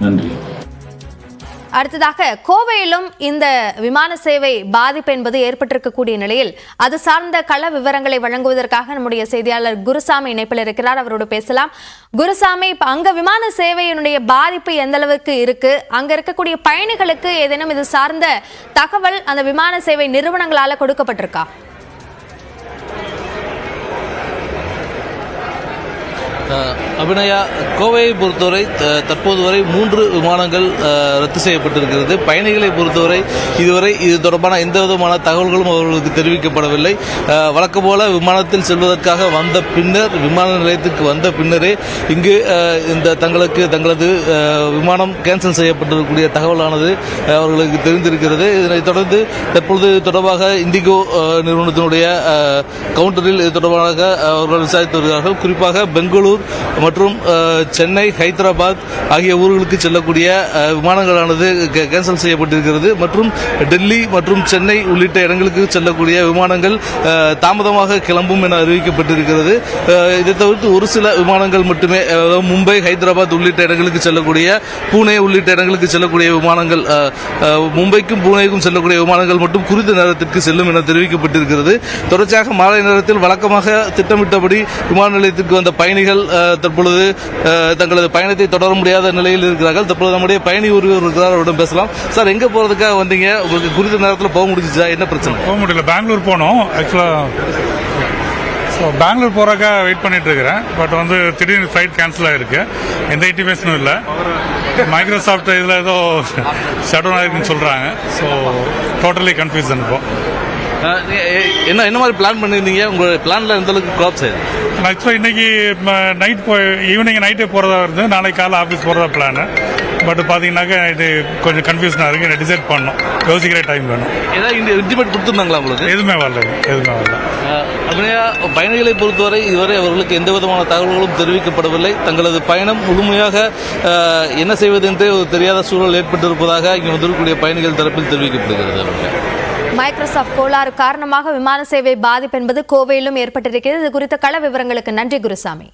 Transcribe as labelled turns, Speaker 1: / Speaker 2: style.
Speaker 1: நன்றி.
Speaker 2: அடுத்ததாக கோவையிலும் இந்த விமான சேவை பாதிப்பு என்பது ஏற்பட்டிருக்கக்கூடிய நிலையில் அது சார்ந்த கள விவரங்களை வழங்குவதற்காக நம்முடைய செய்தியாளர் குருசாமி இணைப்பில் இருக்கிறார். அவரோடு பேசலாம். குருசாமி இப்ப அங்க விமான சேவையினுடைய பாதிப்பு எந்த அளவுக்கு இருக்கு? அங்க இருக்கக்கூடிய பயணிகளுக்கு ஏதேனும் இது சார்ந்த தகவல் அந்த விமான சேவை நிறுவனங்களால கொடுக்கப்பட்டிருக்கா?
Speaker 3: அஹ் அபிநயா கோவையை பொறுத்தவரை தற்போது வரை மூன்று விமானங்கள் ரத்து செய்யப்பட்டிருக்கிறது. பயணிகளை பொறுத்தவரை இதுவரை இது தொடர்பான எந்த விதமான தகவல்களும் அவர்களுக்கு தெரிவிக்கப்படவில்லை. வழக்கம் போல விமானத்தில் செல்வதற்காக வந்த பின்னர் விமான நிலையத்துக்கு வந்த பின்னரே இங்கு இந்த தங்களுக்கு தங்களது விமானம் கேன்சல் செய்யப்பட்டிருக்கக்கூடிய தகவலானது அவர்களுக்கு தெரிந்திருக்கிறது. இதனைத் தொடர்ந்து தற்பொழுது தொடர்பாக இண்டிகோ நிறுவனத்தினுடைய கவுண்டரில் இது தொடர்பாக அவர்கள் விசாரித்து வருகிறார்கள். குறிப்பாக பெங்களூர் மற்றும் சென்னை ஹைதராபாத் ஆகிய ஊர்களுக்கு செல்லக்கூடிய விமானங்களானது கேன்சல் செய்யப்பட்டிருக்கிறது. மற்றும் டெல்லி மற்றும் சென்னை உள்ளிட்ட இடங்களுக்கு செல்லக்கூடிய விமானங்கள் தாமதமாக கிளம்பும் என அறிவிக்கப்பட்டிருக்கிறது. இதை தவிர்த்து ஒரு சில விமானங்கள் மட்டுமே அதாவது மும்பை ஹைதராபாத் உள்ளிட்ட இடங்களுக்கு செல்லக்கூடிய பூனே உள்ளிட்ட இடங்களுக்கு செல்லக்கூடிய விமானங்கள் மும்பைக்கும் பூனேக்கும் செல்லக்கூடிய விமானங்கள் மட்டும் குறித்த நேரத்திற்கு செல்லும் என தெரிவிக்கப்பட்டிருக்கிறது. தொடர்ச்சியாக மாலை நேரத்தில் வழக்கமாக திட்டமிட்டபடி விமான நிலையத்திற்கு வந்த பயணிகள் தற்பொழுது தங்களது பயணத்தை தொடர முடியாத நிலையில் இருக்கிறார்கள். தற்பொழுது நம்முடைய பயணி ஒருவர் இருக்கிறார் அவரிடம் பேசலாம். சார் எங்க போறதுக்காக வந்தீங்க? உங்களுக்கு குறித்த நேரத்தில் போக முடிஞ்சுச்சா? என்ன பிரச்சனை?
Speaker 4: போக முடியல. பெங்களூர் போனோம். ஆக்சுவலாக ஸோ பெங்களூர் போகிறக்காக வெயிட் பண்ணிட்டு இருக்கிறேன் பட் வந்து திடீர்னு ஃப்ளைட் கேன்சல் ஆகிருக்கு எந்த இன்டிமேஷனும் இல்லை. மைக்ரோசாஃப்ட் இதில் ஏதோ ஷட் ஆகிருக்குன்னு சொல்கிறாங்க ஸோ டோட்டலி கன்ஃபியூசன் இப்போ
Speaker 3: என்ன என்ன மாதிரி பிளான் பண்ணியிருந்தீங்க உங்க பிளான்ல எந்த அளவுக்கு கிராப்ஸ்
Speaker 4: ஆக்சுவலாக இன்னைக்கு நைட் போய் ஈவினிங் நைட்டே போகிறதா வருது நாளைக்கு காலைல ஆஃபீஸ் போகிறதா பிளான் பட் பார்த்தீங்கன்னாக்கா இது கொஞ்சம் கன்ஃபியூஷனாக இருக்குது டிசைட் பண்ணோம் யோசிக்கிற டைம் வேணும்.
Speaker 3: ஏதாவது இன்டிமேட் கொடுத்துருந்தாங்களா உங்களுக்கு?
Speaker 4: எதுவுமே வரல. எதுவுமே வரல.
Speaker 3: அஹ், அபிநயா பயணிகளை பொறுத்தவரை இதுவரை அவர்களுக்கு எந்த விதமான தகவல்களும் தெரிவிக்கப்படவில்லை. தங்களது பயணம் முழுமையாக என்ன செய்வது என்றே ஒரு தெரியாத சூழல் ஏற்பட்டிருப்பதாக இங்கு வந்திருக்கக்கூடிய பயணிகள் தரப்பில் தெரிவிக்கப்படுகிறது.
Speaker 2: மைக்ரோசாஃப்ட் கோளாறு காரணமாக விமான சேவை பாதிப்பு என்பது கோவையிலும் ஏற்பட்டிருக்கிறது. இது குறித்த கள விவரங்களுக்கு நன்றி குருசாமி.